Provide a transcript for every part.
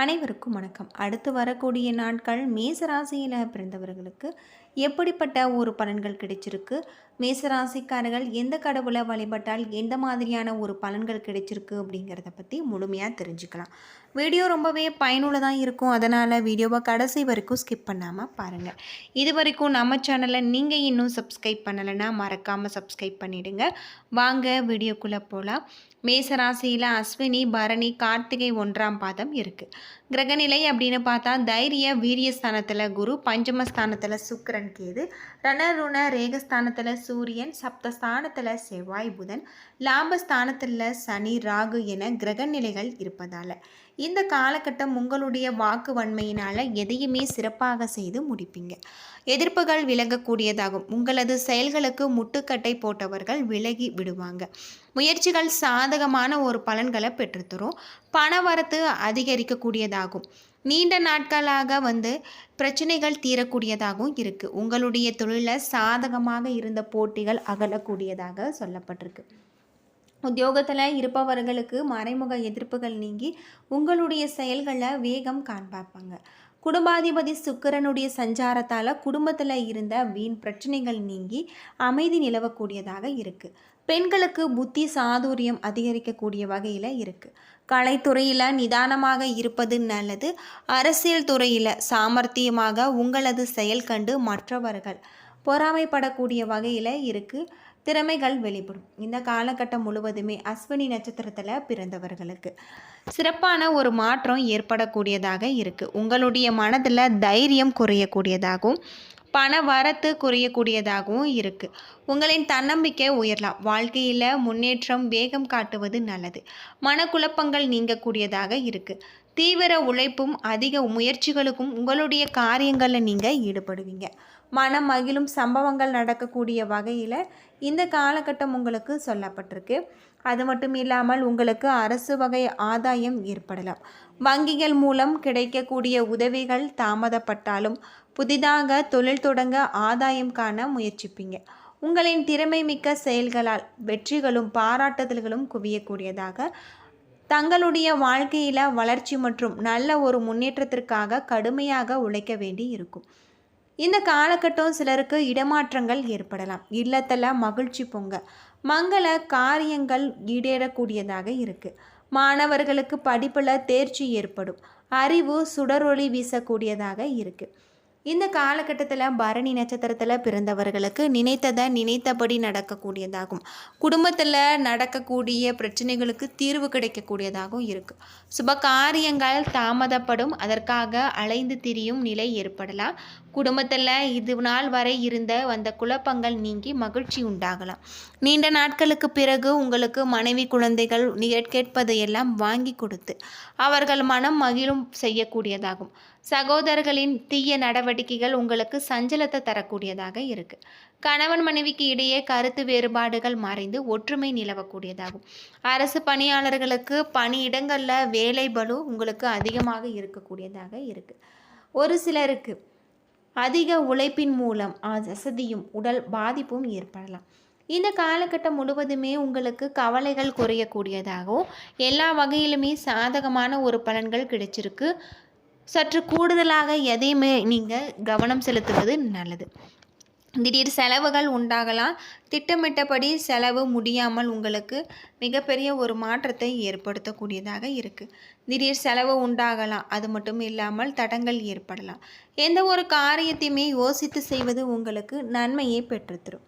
அனைவருக்கும் வணக்கம். அடுத்து வரக்கூடிய நாட்கள் மேசராசியில் பிறந்தவர்களுக்கு எப்படிப்பட்ட ஒரு பலன்கள் கிடைச்சிருக்கு? மேசராசிக்காரர்கள் எந்த கடவுளை வழிபட்டால் எந்த மாதிரியான ஒரு பலன்கள் கிடைச்சிருக்கு அப்படிங்கிறத பற்றி முழுமையாக தெரிஞ்சுக்கலாம். வீடியோ ரொம்பவே பயனுள்ளதாக இருக்கும். அதனால் வீடியோவை கடைசி வரைக்கும் ஸ்கிப் பண்ணாமல் பாருங்கள் இது வரைக்கும் நம்ம சேனலை நீங்கள் இன்னும் சப்ஸ்கிரைப் பண்ணலைன்னா மறக்காமல் சப்ஸ்கிரைப் பண்ணிவிடுங்க வாங்க வீடியோக்குள்ளே போகலாம் மேசராசியில் அஸ்வினி பரணி கார்த்திகை ஒன்றாம் பாதம் இருக்குது கிரகநிலை அப்படின்னு பார்த்தா தைரிய வீரியஸ்தானத்தில் குரு பஞ்சமஸ்தானத்தில் சுக்கரன் கேது. ரணருண ரேகஸ்தானத்தில் சூரியன் சப்தஸ்தானத்தில் செவ்வாய் புதன் லாபஸ்தானத்தில் சனி ராகு என கிரக நிலைகள் இருப்பதால். இந்த காலகட்டம் உங்களுடைய வாக்கு வன்மையினால் எதையுமே சிறப்பாக செய்து முடிப்பீங்க. எதிர்ப்புகள் விலகக்கூடியதாகும். உங்களது செயல்களுக்கு முட்டுக்கட்டை போட்டவர்கள் விலகி விடுவாங்க. முயற்சிகள் சாதகமான ஒரு பலன்களை பெற்றுத்தரும். பணவரத்து அதிகரிக்கக்கூடியதாகும். நீண்ட நாட்களாக வந்து பிரச்சனைகள் தீரக்கூடியதாகவும் இருக்குது உங்களுடைய தொழிலில் சாதகமாக இருந்த போட்டிகள் அகலக்கூடியதாக சொல்லப்பட்டிருக்கு. உத்தியோகத்தில் இருப்பவர்களுக்கு மறைமுக எதிர்ப்புகள் நீங்கி உங்களுடைய செயல்களை வேகம் காண்பாப்பாங்க குடும்பாதிபதி சுக்கிரனுடைய சஞ்சாரத்தால் குடும்பத்தில் இருந்த வீண் பிரச்சனைகள் நீங்கி அமைதி நிலவக்கூடியதாக இருக்குது பெண்களுக்கு புத்தி சாதுரியம் அதிகரிக்கக்கூடிய வகையில் இருக்குது கலைத்துறையில் நிதானமாக இருப்பது நல்லது. அரசியல் துறையில் சாமர்த்தியமாக உங்களது செயல் கண்டு மற்றவர்கள் பொறாமைப்படக்கூடிய வகையில் இருக்குது திறமைகள் வெளிப்படும். இந்த காலகட்டம் முழுவதுமே அஸ்வினி நட்சத்திரத்தில் பிறந்தவர்களுக்கு சிறப்பான ஒரு மாற்றம் ஏற்படக்கூடியதாக இருக்குது உங்களுடைய மனதில் தைரியம் குறையக்கூடியதாகவும் பண வரத்து குறையக்கூடியதாகவும் இருக்குது உங்களின் தன்னம்பிக்கை உயரலாம். வாழ்க்கையில் முன்னேற்றம் வேகம் காட்டுவது நல்லது. மனக்குழப்பங்கள் நீங்கக்கூடியதாக இருக்குது தீவிர உழைப்பும் அதிக முயற்சிகளுக்கும் உங்களுடைய காரியங்களில் நீங்கள் ஈடுபடுவீங்க. மனம் மகிழும் சம்பவங்கள் நடக்கக்கூடிய வகையில் இந்த காலகட்டம் உங்களுக்கு சொல்லப்பட்டிருக்கு. அது மட்டும் இல்லாமல் உங்களுக்கு அரசு வகை ஆதாயம் ஏற்படலாம். வங்கிகள் மூலம் கிடைக்கக்கூடிய உதவிகள் தாமதப்பட்டாலும் புதிதாக தொழில் தொடங்க ஆதாயம் காண முயற்சிப்பீங்க. உங்களின் திறமை மிக்க செயல்களால் வெற்றிகளும் பாராட்டுதல்களும் குவியக்கூடியதாக தங்களுடைய வாழ்க்கையில் வளர்ச்சி மற்றும் நல்ல ஒரு முன்னேற்றத்திற்காக கடுமையாக உழைக்க வேண்டி இருக்கும். இந்த காலகட்டம் சிலருக்கு இடமாற்றங்கள் ஏற்படலாம். இல்லத்தில் மகிழ்ச்சி பொங்க. மங்கள காரியங்கள் ஈடேறக்கூடியதாக இருக்குது மாணவர்களுக்கு படிப்பில் தேர்ச்சி ஏற்படும். அறிவு சுடரொளி வீசக்கூடியதாக இருக்குது இந்த காலகட்டத்தில் பரணி நட்சத்திரத்தில் பிறந்தவர்களுக்கு நினைத்ததை நினைத்தபடி நடக்கக்கூடியதாகும். குடும்பத்தில் நடக்கக்கூடிய பிரச்சனைகளுக்கு தீர்வு கிடைக்கக்கூடியதாகவும் இருக்குது சுப காரியங்கள் தாமதப்படும். அதற்காக அலைந்து திரியும் நிலை ஏற்படலாம். குடும்பத்தில் இது நாள் வரை இருந்த வந்த குழப்பங்கள் நீங்கி மகிழ்ச்சி உண்டாகலாம். நீண்ட நாட்களுக்கு பிறகு உங்களுக்கு மனைவி குழந்தைகள் கேட்பதையெல்லாம் வாங்கி கொடுத்து அவர்கள் மனம் மகிழும் செய்யக்கூடியதாகும். சகோதரர்களின் தீய நடவடிக்கைகள் உங்களுக்கு சஞ்சலத்தை தரக்கூடியதாக இருக்குது கணவன் மனைவிக்கு இடையே கருத்து வேறுபாடுகள் மறைந்து ஒற்றுமை நிலவக்கூடியதாகும். அரசு பணியாளர்களுக்கு பணியிடங்களில் வேலை பலு உங்களுக்கு அதிகமாக இருக்கக்கூடியதாக இருக்குது ஒரு சிலருக்கு அதிக உழைப்பின் மூலம் அசதியும் உடல் பாதிப்பும் ஏற்படலாம். இந்த காலகட்டம் முழுவதுமே உங்களுக்கு கவலைகள் குறையக்கூடியதாகவும் எல்லா வகையிலுமே சாதகமான ஒரு பலன்கள் கிடைச்சிருக்கு. சற்று கூடுதலாக எதையுமே நீங்கள் கவனம் செலுத்துவது நல்லது. திடீர் செலவுகள் உண்டாகலாம். திட்டமிட்டபடி செலவு முடியாமல் உங்களுக்கு மிகப்பெரிய ஒரு மாற்றத்தை ஏற்படுத்தக்கூடியதாக இருக்குது திடீர் செலவு உண்டாகலாம். அது மட்டும் இல்லாமல் தடங்கள் ஏற்படலாம். எந்த ஒரு காரியத்தையுமே யோசித்து செய்வது உங்களுக்கு நன்மையை பெற்றுத்தரும்.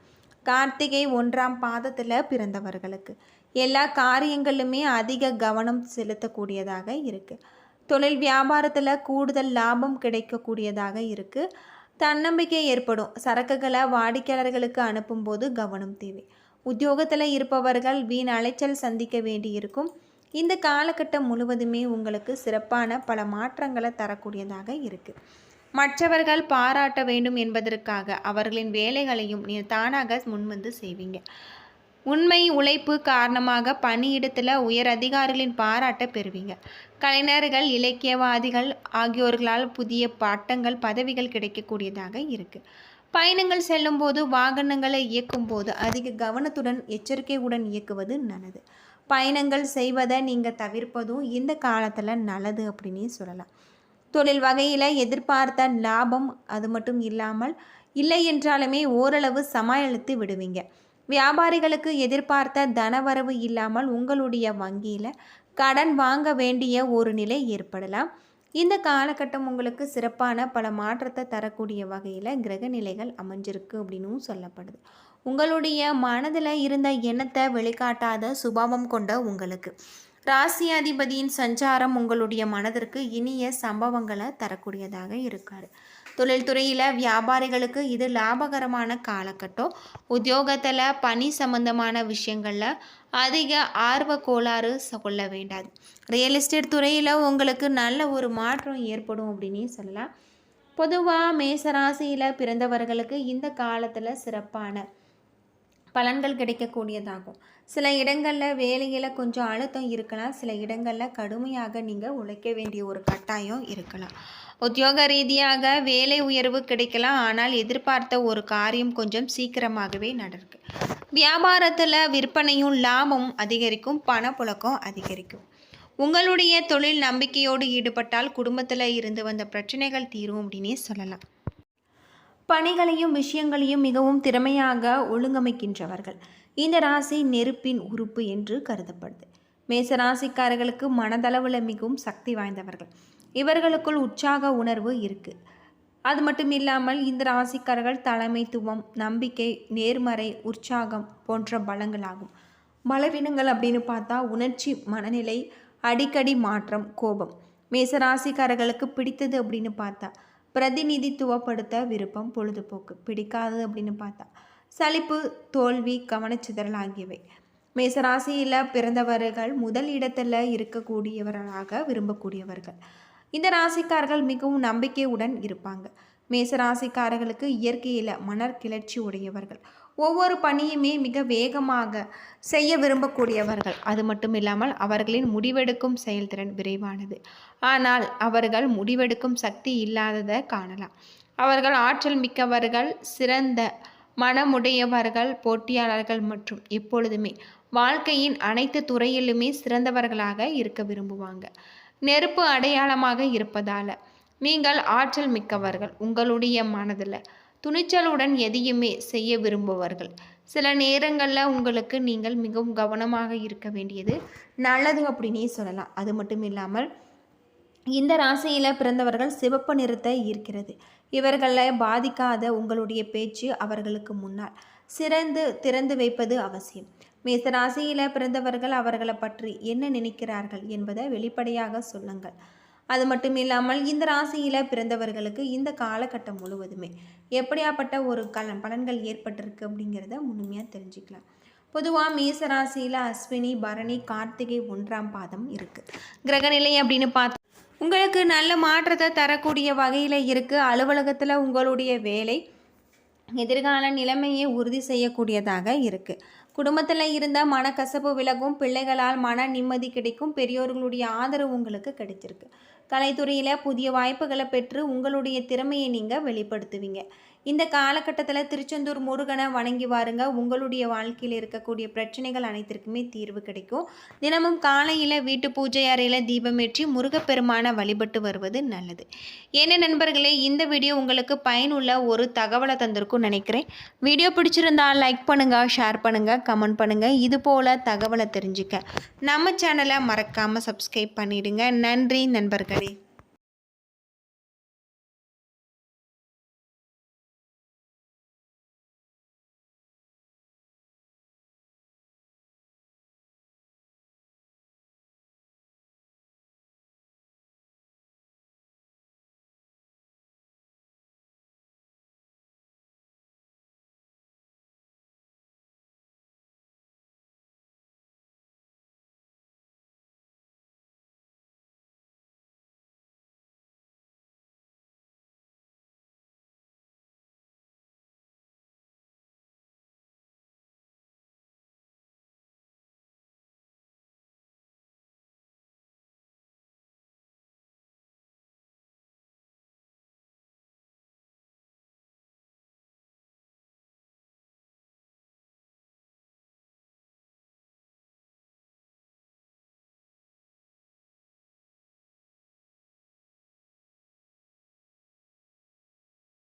கார்த்திகை ஒன்றாம் பாதத்தில் பிறந்தவர்களுக்கு எல்லா காரியங்களிலுமே அதிக கவனம் செலுத்தக்கூடியதாக இருக்குது தொழில் வியாபாரத்தில் கூடுதல் லாபம் கிடைக்கக்கூடியதாக இருக்குது தன்னம்பிக்கை ஏற்படும். சரக்குகளை வாடிக்கையாளர்களுக்கு அனுப்பும்போது கவனம் தேவை. உத்தியோகத்தில் இருப்பவர்கள் வீண் அலைச்சல் சந்திக்க வேண்டியிருக்கும். இந்த காலகட்டம் முழுவதுமே உங்களுக்கு சிறப்பான பல மாற்றங்களை தரக்கூடியதாக இருக்குது மற்றவர்கள் பாராட்ட வேண்டும் என்பதற்காக அவர்களின் வேலைகளையும் நீ தானாக முன்வந்து செய்வீங்க. உண்மை உழைப்பு காரணமாக பணியிடத்தில் உயர் அதிகாரிகளின் பாராட்டை பெறுவீங்க. கலைஞர்கள் இலக்கியவாதிகள் ஆகியோர்களால் புதிய பட்டங்கள் பதவிகள் கிடைக்கக்கூடியதாக இருக்குது பயணங்கள் செல்லும்போது வாகனங்களை இயக்கும்போது அதிக கவனத்துடன் எச்சரிக்கையுடன் இயக்குவது நல்லது. பயணங்கள் செய்வதை நீங்கள் தவிர்ப்பதும் இந்த காலத்தில் நல்லது அப்படின்னே சொல்லலாம். தொழில் வகையில் எதிர்பார்த்த லாபம் அது மட்டும் இல்லாமல் இல்லை என்றாலுமே ஓரளவு சமாளித்து விடுவீங்க. வியாபாரிகளுக்கு எதிர்பார்த்த தனவரவு இல்லாமல் உங்களுடைய வங்கியில் கடன் வாங்க வேண்டிய ஒரு நிலை ஏற்படலாம். இந்த காலகட்டம் உங்களுக்கு சிறப்பான பல மாற்றத்தை தரக்கூடிய வகையில் கிரக நிலைகள் அமைஞ்சிருக்கு அப்படின்னும் சொல்லப்படுது. உங்களுடைய மனதில் இருந்த எண்ணத்தை வெளிக்காட்டாத சுபாவம் கொண்ட உங்களுக்கு ராசியாதிபதியின் சஞ்சாரம் உங்களுடைய மனதிற்கு இனிய சம்பவங்களை தரக்கூடியதாக இருக்காரு. தொழில்துறையில் வியாபாரிகளுக்கு இது லாபகரமான காலகட்டம். உத்தியோகத்தில் பணி சம்பந்தமான விஷயங்களில் அதிக ஆர்வ கோளாறு கொள்ள வேண்டாது ரியல் எஸ்டேட் துறையில் உங்களுக்கு நல்ல ஒரு மாற்றம் ஏற்படும் அப்படின்னே சொல்லலாம். பொதுவாக மேசராசியில் பிறந்தவர்களுக்கு இந்த காலத்தில் சிறப்பான பலன்கள் கிடைக்கக்கூடியதாகும். சில இடங்களில் வேலையில் கொஞ்சம் அழுத்தம் இருக்கலாம். சில இடங்களில் கடுமையாக நீங்கள் உழைக்க வேண்டிய ஒரு கட்டாயம் இருக்கலாம். உத்தியோக ரீதியாக வேலை உயர்வு கிடைக்கலாம். ஆனால் எதிர்பார்த்த ஒரு காரியம் கொஞ்சம் சீக்கிரமாகவே நடக்கு வியாபாரத்தில் விற்பனையும் லாபமும் அதிகரிக்கும். பணப்புழக்கம் அதிகரிக்கும். உங்களுடைய தொழில் நம்பிக்கையோடு ஈடுபட்டால் குடும்பத்தில் இருந்து வந்த பிரச்சனைகள் தீரும் அப்படின்னே சொல்லலாம். பணிகளையும் விஷயங்களையும் மிகவும் திறமையாக ஒழுங்கமைக்கின்றவர்கள். இந்த ராசி நெருப்பின் உறுப்பு என்று கருதப்படுது. மேச ராசிக்காரர்களுக்கு மனதளவில் மிகவும் சக்தி வாய்ந்தவர்கள். இவர்களுக்குள் உற்சாக உணர்வு இருக்குது அது மட்டும் இல்லாமல் இந்த ராசிக்காரர்கள் தலைமைத்துவம் நம்பிக்கை நேர்மறை உற்சாகம் போன்ற பலங்களாகும். பலவீனங்கள் அப்படின்னு பார்த்தா உணர்ச்சி மனநிலை அடிக்கடி மாற்றம் கோபம். மேச ராசிக்காரர்களுக்கு பிடித்தது அப்படின்னு பார்த்தா பிரதிநிதித்துவப்படுத்த விருப்பம் பொழுதுபோக்கு பிடிக்காது அப்படின்னு பார்த்தா சலிப்பு தோல்வி கவனச்சிதறல் ஆகியவை. மேசராசியில் பிறந்தவர்கள் முதல் இடத்துல இருக்கக்கூடியவர்களாக விரும்பக்கூடியவர்கள். இந்த ராசிக்காரர்கள் மிகவும் நம்பிக்கையுடன் இருப்பாங்க. மேசராசிக்காரர்களுக்கு இயற்கையில் மணர் கிளர்ச்சி உடையவர்கள். ஒவ்வொரு பணியுமே மிக வேகமாக செய்ய விரும்பக்கூடியவர்கள். அது மட்டும் இல்லாமல் அவர்களின் முடிவெடுக்கும் செயல்திறன் விரைவானது. ஆனால் அவர்கள் முடிவெடுக்கும் சக்தி இல்லாததை காணலாம். அவர்கள் ஆற்றல் மிக்கவர்கள் சிறந்த மனமுடையவர்கள் போட்டியாளர்கள் மற்றும் எப்பொழுதுமே வாழ்க்கையின் அனைத்து துறையிலுமே சிறந்தவர்களாக இருக்க விரும்புவாங்க. நெருப்பு அடையாளமாக இருப்பதால நீங்கள் ஆற்றல் மிக்கவர்கள். உங்களுடைய மனதில் துணிச்சலுடன் எதையுமே செய்ய விரும்புவார்கள். சில நேரங்களில் உங்களுக்கு நீங்கள் மிகவும் கவனமாக இருக்க வேண்டியது நல்லது அப்படின்னே சொல்லலாம். அது மட்டும் இல்லாமல் இந்த ராசியில் பிறந்தவர்கள் சிவப்பு நிறத்தை ஈர்க்கிறது இவர்களை பாதிக்காத உங்களுடைய பேச்சு அவர்களுக்கு முன்னால். சிறந்து திறந்து வைப்பது அவசியம். மேச ராசியில் பிறந்தவர்கள் அவர்களை பற்றி என்ன நினைக்கிறார்கள் என்பதை வெளிப்படையாக சொல்லுங்கள். அது மட்டும் இல்லாமல் இந்த ராசியில் பிறந்தவர்களுக்கு இந்த காலகட்டம் முழுவதுமே எப்படியாப்பட்ட ஒரு கல பலன்கள் ஏற்பட்டிருக்கு அப்படிங்கிறத முழுமையாக தெரிஞ்சுக்கலாம். பொதுவாக மேசராசியில் அஸ்வினி பரணி கார்த்திகை ஒன்றாம் பாதம் இருக்குது கிரகநிலை அப்படின்னு பார்த்து உங்களுக்கு நல்ல மாற்றத்தை தரக்கூடிய வகையில் இருக்குது அலுவலகத்தில் உங்களுடைய வேலை எதிர்கால நிலைமையை உறுதி செய்யக்கூடியதாக இருக்குது குடும்பத்தில் இருந்த மனக்கசப்பு விலகும் பிள்ளைகளால் மன நிம்மதி கிடைக்கும் பெரியோர்களுடைய ஆதரவு உங்களுக்கு கிடைச்சிருக்கு. கலைத்துறையில் புதிய வாய்ப்புகளை பெற்று உங்களுடைய திறமையை நீங்கள் வெளிப்படுத்துவீங்க. இந்த காலகட்டத்தில் திருச்செந்தூர் முருகனை வணங்கி வாருங்க. உங்களுடைய வாழ்க்கையில் இருக்கக்கூடிய பிரச்சனைகள் அனைத்திற்குமே தீர்வு கிடைக்கும். தினமும் காலையில் வீட்டு பூஜை அறையில் தீபமேற்றி முருகப்பெருமானை வழிபட்டு வருவது நல்லது. என்ன நண்பர்களே இந்த வீடியோ உங்களுக்கு பயனுள்ள ஒரு தகவலை தந்திருக்கும் நினைக்கிறேன். வீடியோ பிடிச்சிருந்தா லைக் பண்ணுங்கள் ஷேர் பண்ணுங்கள் கமெண்ட் பண்ணுங்கள் இது போல் தகவலை தெரிஞ்சுக்க நம்ம சேனலை மறக்காமல் சப்ஸ்கிரைப் பண்ணிவிடுங்க நன்றி நண்பர்களே.